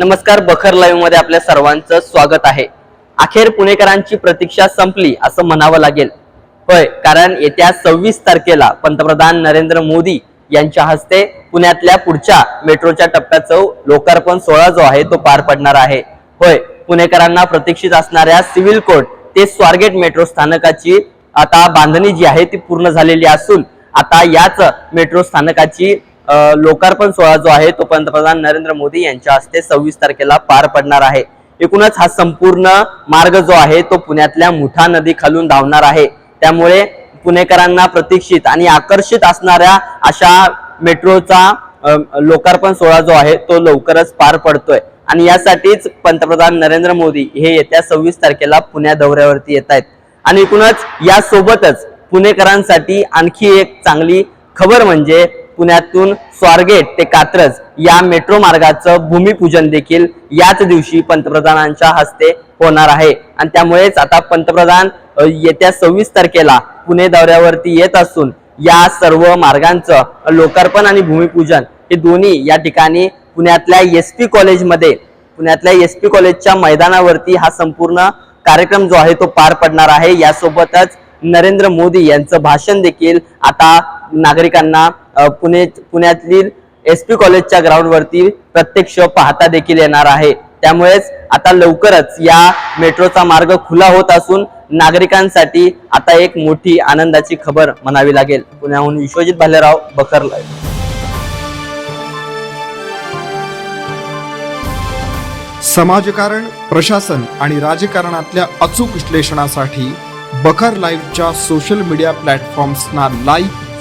नमस्कार बखर लाईव्हमध्ये आपल्या सर्वांचं स्वागत आहे. अखेर पुणेकरांची प्रतीक्षा संपली असं म्हणावं लागेल. होय कारण येत्या सव्वीस तारखेला पंतप्रधान नरेंद्र मोदी यांच्या हस्ते पुण्यातल्या पुढच्या मेट्रोच्या टप्प्याचं लोकार्पण सोहळा जो आहे तो पार पडणार आहे. होय पुणेकरांना प्रतीक्षित असणाऱ्या सिव्हिल कोर्ट ते स्वारगेट मेट्रो स्थानकाची आता बांधणी जी आहे ती पूर्ण झालेली असून आता याच मेट्रो स्थानकाची लोकार्पण सोहळा जो आहे तो पंतप्रधान नरेंद्र मोदी यांच्या हस्ते सव्वीस तारखेला पार पडणार आहे. एकूणच हा संपूर्ण मार्ग जो आहे तो पुण्यातल्या मुठा नदी खालून धावणार आहे. त्यामुळे पुणेकरांना प्रतीक्षित आणि आकर्षित असणाऱ्या अशा मेट्रोचा लोकार्पण सोहळा जो आहे तो लवकरच पार पडतोय. आणि यासाठीच पंतप्रधान नरेंद्र मोदी हे येत्या सव्वीस तारखेला पुण्या दौऱ्यावरती येत आहेत. आणि एकूणच यासोबतच पुणेकरांसाठी आणखी एक चांगली खबर म्हणजे पुण्यातून स्वारगेट ते कात्रज या मेट्रो मार्गाचं भूमिपूजन देखील याच दिवशी पंतप्रधानांच्या हस्ते होणार आहे. आणि त्यामुळेच आता पंतप्रधान येत्या सव्वीस तारखेला पुणे दौऱ्यावरती येत असून या सर्व मार्गांचं लोकार्पण आणि भूमिपूजन हे दोन्ही या ठिकाणी पुण्यातल्या एस पी कॉलेजमध्ये पुण्यातल्या एस पी कॉलेजच्या मैदानावरती हा संपूर्ण कार्यक्रम जो आहे तो पार पडणार आहे. यासोबतच नरेंद्र मोदी यांचं भाषण देखील आता नागरिकांना पुणे पुण्यातील एस पी कॉलेजच्या ग्राउंडवरती प्रत्यक्ष पाहता देखील येणार आहे. त्यामुळेच आता लवकरच या मेट्रोचा मार्ग खुला होत असून नागरिकांसाठी आता एक मोठी आनंदाची खबर म्हणावी लागेल. पुण्याहून विश्वजित भालेराव बकर समाजकारण प्रशासन आणि राजकारणातल्या अचूक विश्लेषणासाठी बखर लाईव्हच्या सोशल मीडिया प्लॅटफॉर्म्सना लाईक